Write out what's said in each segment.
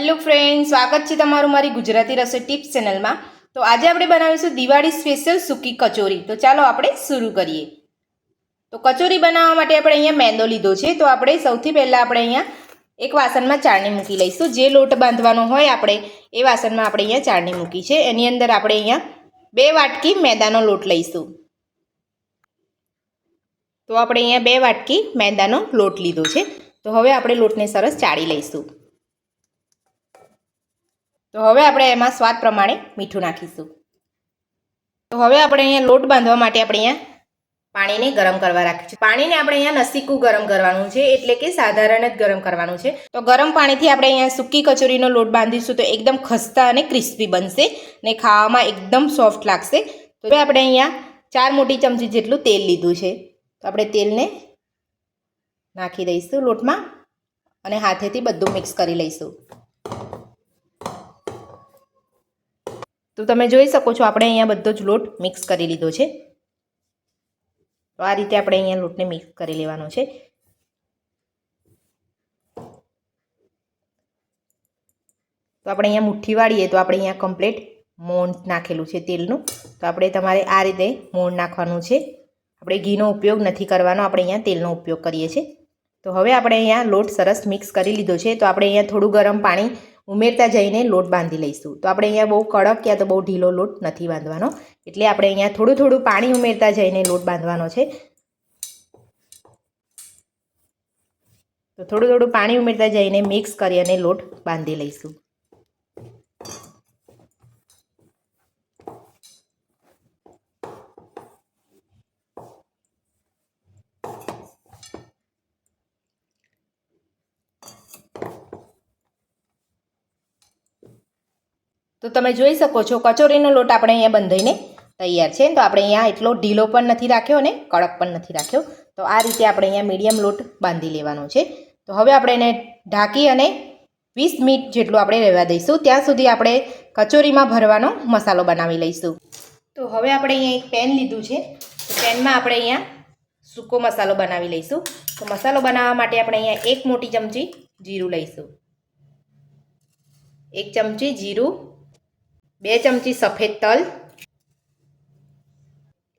Hello friend, સ્વાગત છે તમારું મારી ગુજરાતી રસોઈ ટિપ્સ ચેનલમાં. તો આજે આપણે બનાવીશું દિવાળી સ્પેશિયલ સૂકી કચોરી. તો ચાલો આપણે શરૂ કરીએ. તો કચોરી બનાવવા માટે આપણે અહીંયા મેંદો લીધો છે. તો આપણે સૌથી પહેલાં આપણે અહીંયા એક વાસણમાં ચાળણી મૂકી લઈશું. જે લોટ બાંધવાનો હોય આપણે એ વાસણમાં આપણે અહીંયા ચાળણી મૂકી છે. એની અંદર આપણે અહીંયા બે વાટકી મેદાનો લોટ લઈશું. તો આપણે અહીંયા બે વાટકી મેદાનો લોટ લીધો છે. તો હવે આપણે લોટને સરસ ચાળી લઈશું. તો હવે આપણે એમાં સ્વાદ પ્રમાણે મીઠું નાખીશું. તો હવે આપણે અહીંયા લોટ બાંધવા માટે આપણે અહીંયા પાણીને ગરમ કરવા રાખીશું. પાણીને આપણે અહીંયા નસીકું ગરમ કરવાનું છે, એટલે કે સાધારણ જ ગરમ કરવાનું છે. તો ગરમ પાણીથી આપણે અહીંયા સૂકી કચોરીનો લોટ બાંધીશું તો એકદમ ખસ્તા અને ક્રિસ્પી બનશે ને ખાવામાં એકદમ સોફ્ટ લાગશે. તો હવે આપણે અહીંયા ચાર મોટી ચમચી જેટલું તેલ લીધું છે. તો આપણે તેલને નાખી દઈશું લોટમાં અને હાથેથી બધું મિક્સ કરી લઈશું. તો તમે જોઈ શકો છો, આપણે અહીંયા બધો જ લોટ મિક્સ કરી લીધો છે. તો આ રીતે આપણે અહીંયા લોટને મિક્સ કરી લેવાનો છે. તો આપણે અહીંયા મુઠ્ઠી વાળીએ તો આપણે અહીંયા કમ્પ્લીટ મોણ નાખેલું છે તેલનું. તો આપણે તમારે આ રીતે મોણ નાખવાનું છે. આપણે ઘીનો ઉપયોગ નથી કરવાનો, આપણે અહીંયા તેલનો ઉપયોગ કરીએ છીએ. તો હવે આપણે અહીંયા લોટ સરસ મિક્સ કરી લીધો છે. તો આપણે અહીંયા થોડું ગરમ પાણી ઉમેરતા જઈને લોટ બાંધી લઈશું. તો આપણે અહીંયા બહુ કડક ક્યાં તો બહુ ઢીલો લોટ નથી બાંધવાનો. એટલે આપણે અહીંયા થોડું થોડું પાણી ઉમેરતા જઈને લોટ બાંધવાનો છે. તો થોડું થોડું પાણી ઉમેરતા જઈને મિક્સ કરી અને લોટ બાંધી લઈશું. તો તમે જોઈ શકો છો, કચોરીનો લોટ આપણે અહીંયા બંધાઈને તૈયાર છે. તો આપણે અહીંયા એટલો ઢીલો પણ નથી રાખ્યો અને કડક પણ નથી રાખ્યો. તો આ રીતે આપણે અહીંયા મીડિયમ લોટ બાંધી લેવાનો છે. તો હવે આપણે એને ઢાંકી અને વીસ મિનિટ જેટલું આપણે રહેવા દઈશું. ત્યાં સુધી આપણે કચોરીમાં ભરવાનો મસાલો બનાવી લઈશું. તો હવે આપણે અહીંયા એક પેન લીધું છે. તો પેનમાં આપણે અહીંયા સૂકો મસાલો બનાવી લઈશું. તો મસાલો બનાવવા માટે આપણે અહીંયા એક મોટી ચમચી જીરું લઈશું. એક ચમચી જીરું બે ચમચી સફેદ તલ,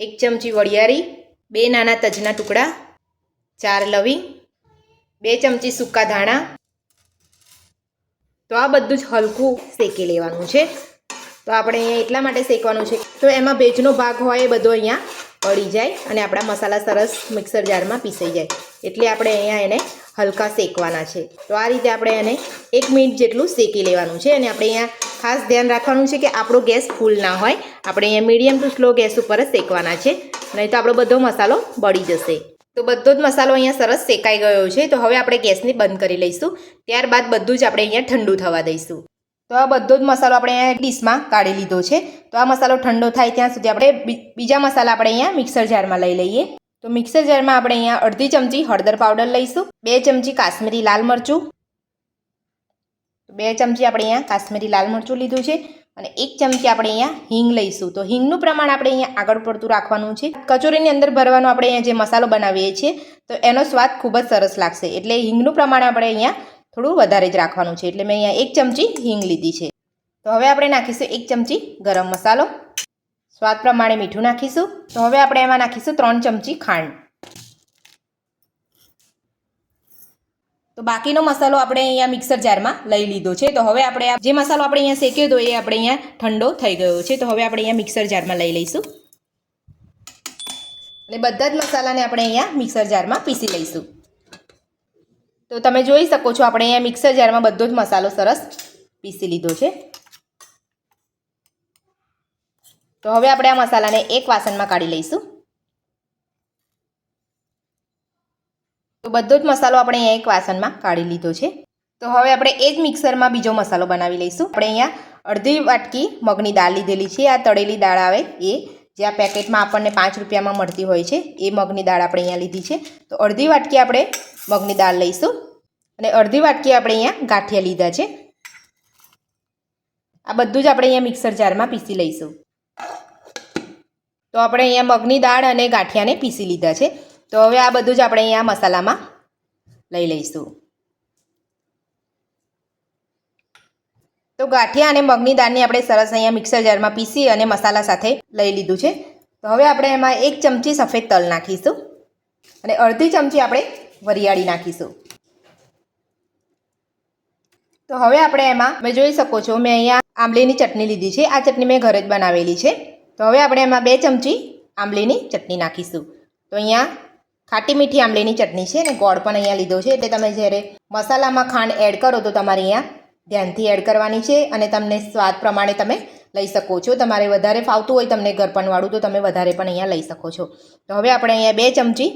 એક ચમચી વરિયાળી બે નાના તજના ટુકડા, ચાર લવિંગ, બે ચમચી સૂકા ધાણા. તો આ બધું જ હલકું શેકી લેવાનું છે. તો આપણે અહીંયા એટલા માટે શેકવાનું છે. તો એમાં ભેજનો ભાગ હોય એ બધો અહીંયા પડી જાય અને આપણા મસાલા સરસ મિક્સર જારમાં પીસાઈ જાય. એટલે આપણે અહીંયા એને હલકા શેકવાના છે. તો આ રીતે આપણે એને એક મિનિટ જેટલું શેકી લેવાનું છે અને આપણે અહીંયા ખાસ ધ્યાન રાખવાનું છે કે આપણો ગેસ ફૂલ ના હોય. આપણે અહીંયા મીડિયમ ટુ સ્લો ગેસ ઉપર જ શેકવાના છે. નહીં તો આપણો બધો મસાલો બળી જશે. તો બધો જ મસાલો અહીંયા સરસ શેકાઈ ગયો છે. તો હવે આપણે ગેસને બંધ કરી લઈશું. ત્યારબાદ બધું જ આપણે અહીંયા ઠંડુ થવા દઈશું. તો આ બધો જ મસાલો આપણે અહીંયા ડીશમાં કાઢી લીધો છે. તો આ મસાલો ઠંડો થાય ત્યાં સુધી આપણે બીજા મસાલા આપણે અહીંયા મિક્સર જારમાં લઈ લઈએ. તો મિક્સર જારમાં આપણે અહીંયા અડધી ચમચી હળદર પાવડર લઈશું, બે ચમચી કાશ્મીરી લાલ મરચું, બે ચમચી આપણે અહીંયા કાશ્મીરી લાલ મરચું લીધું છે અને એક ચમચી આપણે અહીંયા હિંગ લઈશું. તો હિંગનું પ્રમાણ આપણે અહીંયા આગળ પડતું રાખવાનું છે. કચોરીની અંદર ભરવાનો આપણે અહીંયા જે મસાલો બનાવીએ છીએ, તો એનો સ્વાદ ખૂબ જ સરસ લાગશે. એટલે હિંગનું પ્રમાણ આપણે અહીંયા થોડું વધારે જ રાખવાનું છે. એટલે મેં અહીંયા એક ચમચી હિંગ લીધી છે. તો હવે આપણે નાખીશું એક ચમચી ગરમ મસાલો. સ્વાદ પ્રમાણે મીઠું નાખીશું. તો હવે આપણે એમાં નાખીશું ત્રણ ચમચી ખાંડ. તો બાકીનો મસાલો આપણે અહીંયા મિક્સર જારમાં લઈ લીધો છે. તો હવે આપણે જે મસાલો આપણે અહીંયા શેક્યો હતો એ આપણે અહીંયા ઠંડો થઈ ગયો છે. તો હવે આપણે અહીંયા મિક્સર જારમાં લઈ લઈશું. અને બધા જ મસાલાને આપણે અહીંયા મિક્સર જારમાં પીસી લઈશું. તો તમે જોઈ શકો છો, આપણે અહીંયા મિક્સર જારમાં બધો જ મસાલો સરસ પીસી લીધો છે. તો હવે આપણે આ મસાલાને એક વાસણમાં કાઢી લઈશું. તો બધો જ મસાલો આપણે અહીંયા એક વાસણમાં કાઢી લીધો છે. તો હવે આપણે એ જ મિક્સરમાં બીજો મસાલો બનાવી લઈશું. આપણે અહીંયા અડધી વાટકી મગની દાળ લીધેલી છે. આ તળેલી દાળ આવે એ, જે આ પેકેટમાં આપણને પાંચ રૂપિયામાં મળતી હોય છે, એ મગની દાળ આપણે અહીંયા લીધી છે. તો અડધી વાટકી આપણે મગની દાળ લઈશું. અને અડધી વાટકી આપણે અહીંયા ગાંઠિયા લીધા છે. આ બધું જ આપણે અહીંયા મિક્સર જારમાં પીસી લઈશું. તો આપણે અહીંયા મગની દાળ અને ગાંઠિયાને પીસી લીધા છે. તો હવે આ બધું જ આપણે અહીંયા મસાલામાં લઈ લઈશું. તો ગાંઠિયા અને મગની દાળને આપણે સરસ અહીંયા મિક્સર જારમાં પીસી અને મસાલા સાથે લઈ લીધું છે. તો હવે આપણે એમાં એક ચમચી સફેદ તલ નાખીશું અને અડધી ચમચી આપણે વરિયાળી નાખીશું. તો હવે આપણે એમાં મેં જોઈ શકો છો, મેં અહીંયા આંબલીની ચટણી લીધી છે. આ ચટણી મેં ઘરે જ બનાવેલી છે. તો હવે આપણે એમાં બે ચમચી આંબલીની ચટણી નાખીશું. તો અહીંયા ખાટી મીઠી આંબલીની ચટણી છે અને ગોળ પણ અહીંયા લીધો છે. એટલે તમે જ્યારે મસાલામાં ખાંડ એડ કરો તો તમારે અહીંયા ધ્યાનથી એડ કરવાની છે અને તમને સ્વાદ પ્રમાણે તમે લઈ શકો છો. તમારે વધારે ફાવતું હોય તમને ગરપણવાળું તો તમે વધારે પણ અહીંયા લઈ શકો છો. તો હવે આપણે અહીંયા બે ચમચી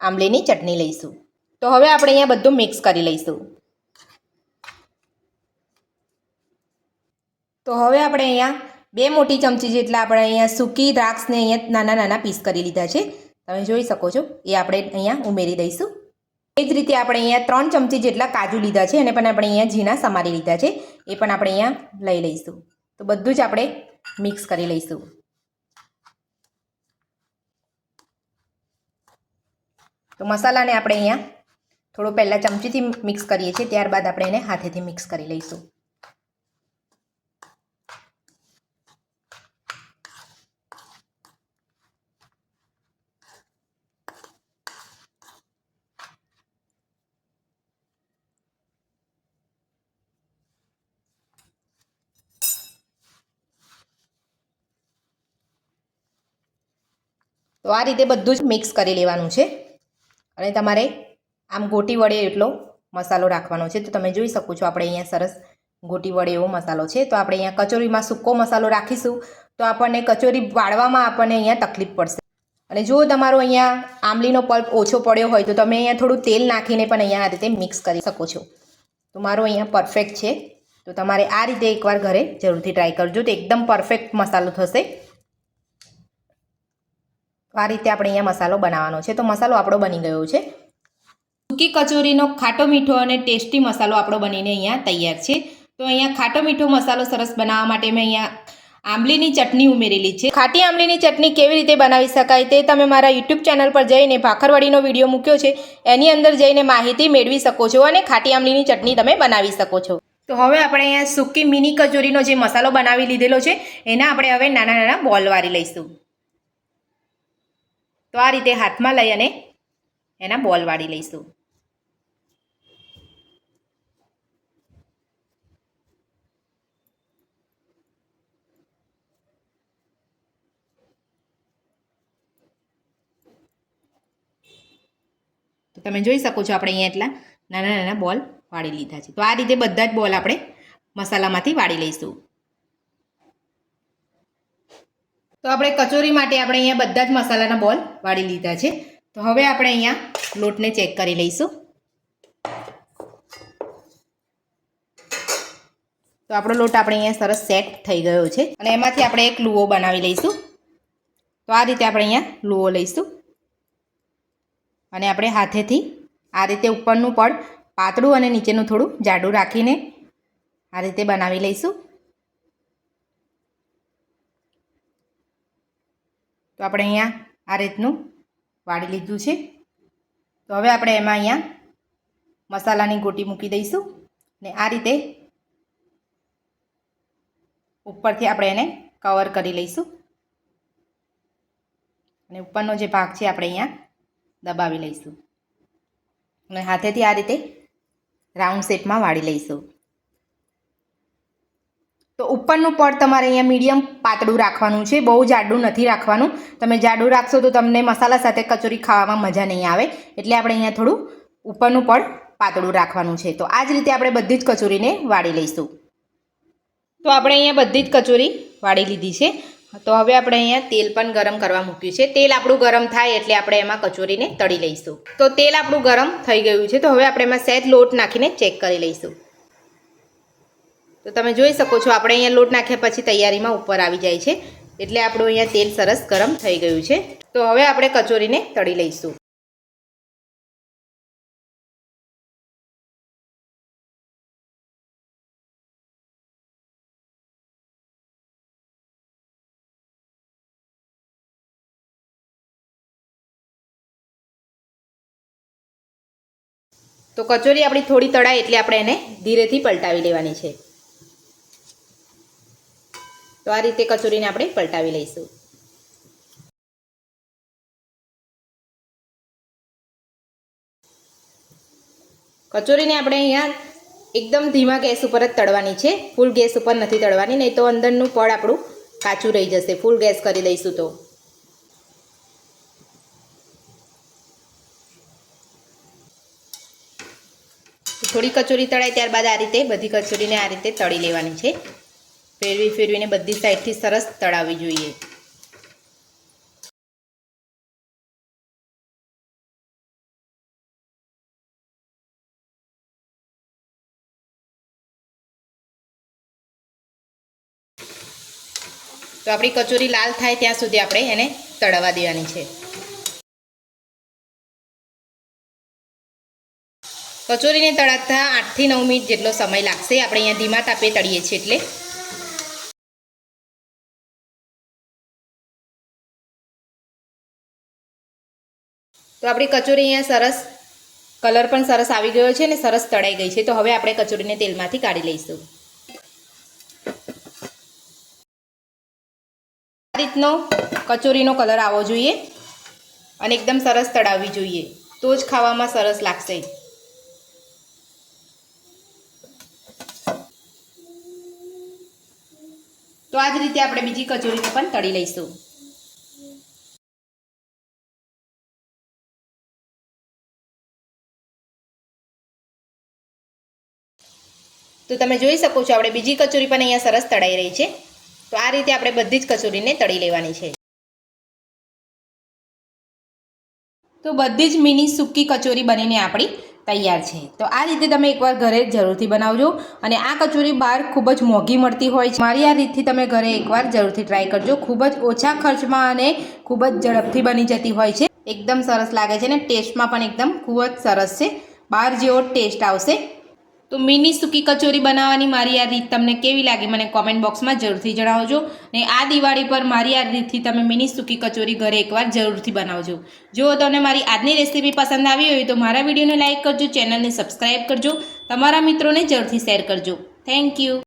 આંબલીની ચટણી લઈશું. તો હવે આપણે અહીંયા બધું મિક્સ કરી લઈશું. તો હવે આપણે અહીંયા બે મોટી ચમચી જેટલા આપણે અહીંયા સૂકી દ્રાક્ષને અહીંયા નાના નાના પીસ કરી લીધા છે. તમે જોઈ શકો છો, એ આપણે અહીંયા ઉમેરી દઈશું. એ જ રીતે આપણે અહીંયા ત્રણ ચમચી જેટલા કાજુ લીધા છે અને પણ આપણે અહીંયા ઝીણા સમારી લીધા છે, એ પણ આપણે અહીંયા લઈ લઈશું. તો બધું જ આપણે મિક્સ કરી લઈશું. તો મસાલાને આપણે અહીંયા થોડો પહેલાં ચમચીથી મિક્સ કરીએ છીએ, ત્યારબાદ આપણે એને હાથેથી મિક્સ કરી લઈશું. તો આ રીતે બધું જ મિક્સ કરી લેવાનું છે. અને તમારે આમ ગોટી વડે એટલો મસાલો રાખવાનો છે. તો તમે જોઈ શકો છો આપણે અહીંયા સરસ ગોટી વડે એવો મસાલો છે. તો આપણે અહીંયા કચોરીમાં સૂકો મસાલો રાખીશું. તો આપણને કચોરી વાળવામાં આપણને અહીંયા તકલીફ પડશે. અને જો તમારો અહીંયા આંબલીનો પલ્પ ઓછો પડ્યો હોય તો તમે અહીંયા થોડું તેલ નાખીને પણ અહીંયા આ રીતે મિક્સ કરી શકો છો. તો મારો અહીંયા પરફેક્ટ છે. તો તમારે આ રીતે એકવાર ઘરે જરૂરથી ટ્રાય કરજો. તો એકદમ પરફેક્ટ મસાલો થશે. આ રીતે આપણે અહીંયા મસાલો બનાવવાનો છે. તો મસાલો આપણો બની ગયો છે. સૂકી કચોરીનો ખાટો મીઠો અને ટેસ્ટી મસાલો આપણો બનીને અહીંયા તૈયાર છે. તો અહીંયા ખાટો મીઠો મસાલો સરસ બનાવવા માટે મેં અહીંયા આંબલીની ચટણી ઉમેરેલી છે. ખાટી આંબલીની ચટણી કેવી રીતે બનાવી શકાય તે તમે મારા યુટ્યુબ ચેનલ પર જઈને ભાખરવાડીનો વીડિયો મૂક્યો છે. એની અંદર જઈને માહિતી મેળવી શકો છો અને ખાટી આંબલીની ચટણી તમે બનાવી શકો છો. તો હવે આપણે અહીંયા સૂકી મિની કચોરીનો જે મસાલો બનાવી લીધેલો છે, એના આપણે હવે નાના નાના બોલ વારી લઈશું. તો આ રીતે હાથમાં લઈ અને એના બોલ વાળી લઈશું. તો તમે જોઈ શકો છો આપણે અહીંયા એટલા નાના નાના બોલ વાળી લીધા છે. તો આ રીતે બધા જ બોલ આપણે મસાલામાંથી વાળી લઈશું. તો આપણે કચોરી માટે આપણે અહીંયા બધા જ મસાલાના બોલ વાળી લીધા છે. તો હવે આપણે અહીંયા લોટને ચેક કરી લઈશું. તો આપણો લોટ આપણે અહીંયા સરસ સેટ થઈ ગયો છે. અને એમાંથી આપણે એક લુઓ બનાવી લઈશું. તો આ રીતે આપણે અહીંયા લુઓ લઈશું. અને આપણે હાથેથી આ રીતે ઉપરનું પડ પાતળું અને નીચેનું થોડું જાડું રાખીને આ રીતે બનાવી લઈશું. તો આપણે અહીંયા આ રીતનું વાળી લીધું છે. તો હવે આપણે એમાં અહીંયા મસાલાની ગોટી મૂકી દઈશું ને આ રીતે ઉપરથી આપણે એને કવર કરી લઈશું. અને ઉપરનો જે ભાગ છે આપણે અહીંયા દબાવી લઈશું. અને હાથેથી આ રીતે રાઉન્ડ શેપમાં વાળી લઈશું. તો ઉપરનું પડ તમારે અહીંયા મીડિયમ પાતળું રાખવાનું છે, બહુ જાડું નથી રાખવાનું. તમે જાડું રાખશો તો તમને મસાલા સાથે કચોરી ખાવામાં મજા નહીં આવે. એટલે આપણે અહીંયા થોડું ઉપરનું પડ પાતળું રાખવાનું છે. તો આ જ રીતે આપણે બધી જ કચોરીને વાળી લઈશું. તો આપણે અહીંયા બધી જ કચોરી વાળી લીધી છે. તો હવે આપણે અહીંયા તેલ પણ ગરમ કરવા મૂક્યું છે. તેલ આપણું ગરમ થાય એટલે આપણે એમાં કચોરીને તળી લઈશું. તો તેલ આપણું ગરમ થઈ ગયું છે. તો હવે આપણે એમાં સહેજ લોટ નાખીને ચેક કરી લઈશું. તો તમે જોઈ શકો છો, આપણે અહીંયા લોટ નાખ્યા પછી તૈયારીમાં ઉપર આવી જાય છે. એટલે આપણું અહીંયા તેલ સરસ ગરમ થઈ ગયું છે. તો હવે આપણે કચોરીને તળી લઈશું. તો કચોરી આપણી થોડી તળાય એટલે આપણે એને ધીરેથી પલટાવી લેવાની છે. તો આ રીતે કચોરીને આપણે પલટાવી લઈશું. કચોરીને આપણે અહીંયા એકદમ ધીમા ગેસ ઉપર જ તળવાની છે. ફૂલ ગેસ ઉપર નથી તળવાની, નહીં તો અંદરનું પડ આપણું કાચું રહી જશે. ફૂલ ગેસ કરી દઈશું તો. થોડી કચોરી તળાય ત્યારબાદ આ રીતે બધી કચોરીને આ રીતે તળી લેવાની છે. ફેરવી ફેરવીને બધી સાઈડથી સરસ તળાવવી જોઈએ. તો આપણી કચોરી લાલ થાય ત્યાં સુધી આપણે એને તળવા દેવાની છે. કચોરીને તળાતા આઠથી નવ મિનિટ જેટલો સમય લાગશે. આપણે અહીંયા ધીમા તાપે તળીએ છીએ એટલે તો આપણી કચોરી અહીંયા સરસ કલર પણ સરસ આવી ગયો છે અને સરસ તળાઈ ગઈ છે. તો હવે આપણે કચોરીને તેલમાંથી કાઢી લઈશું. આ રીતનો કચોરીનો કલર આવવો જોઈએ અને એકદમ સરસ તળાવવી જોઈએ. તો જ ખાવામાં સરસ લાગશે. તો આ જ રીતે આપણે બીજી કચોરીને પણ તળી લઈશું. તો તમે જોઈ શકો છો, આપણે બીજી કચોરી પણ અહીંયા સરસ તળાઈ રહી છે. તો આ રીતે આપણે બધી જ કચોરીને તળી લેવાની છે. તો બધી જ મિની સૂકી કચોરી બનીને આપણી તૈયાર છે. તો આ રીતે તમે એકવાર ઘરે જરૂરથી બનાવજો અને આ કચોરી બહાર ખૂબ જ મોંઘી મળતી હોય છે. મારી આ રીતથી તમે ઘરે એકવાર જરૂરથી ટ્રાય કરજો. ખૂબ જ ઓછા ખર્ચમાં અને ખૂબ જ ઝડપથી બની જતી હોય છે. એકદમ સરસ લાગે છે અને ટેસ્ટમાં પણ એકદમ ખૂબ જ સરસ છે. બહાર જેવો ટેસ્ટ આવશે. તો મિની સૂકી કચોરી બનાવવાની મારી આ રીત તમને કેવી લાગી મને કોમેન્ટ બોક્સમાં જરૂરથી જણાવજો. ને આ દિવાળી પર મારી આ રીતથી તમે મિની સૂકી કચોરી ઘરે એકવાર જરૂરથી બનાવજો. જો તમને મારી આજની રેસીપી પસંદ આવી હોય તો મારા વિડીયોને લાઇક કરજો ચેનલને સબસ્ક્રાઈબ કરજો. તમારા મિત્રોને જરૂરથી શેર કરજો. Thank you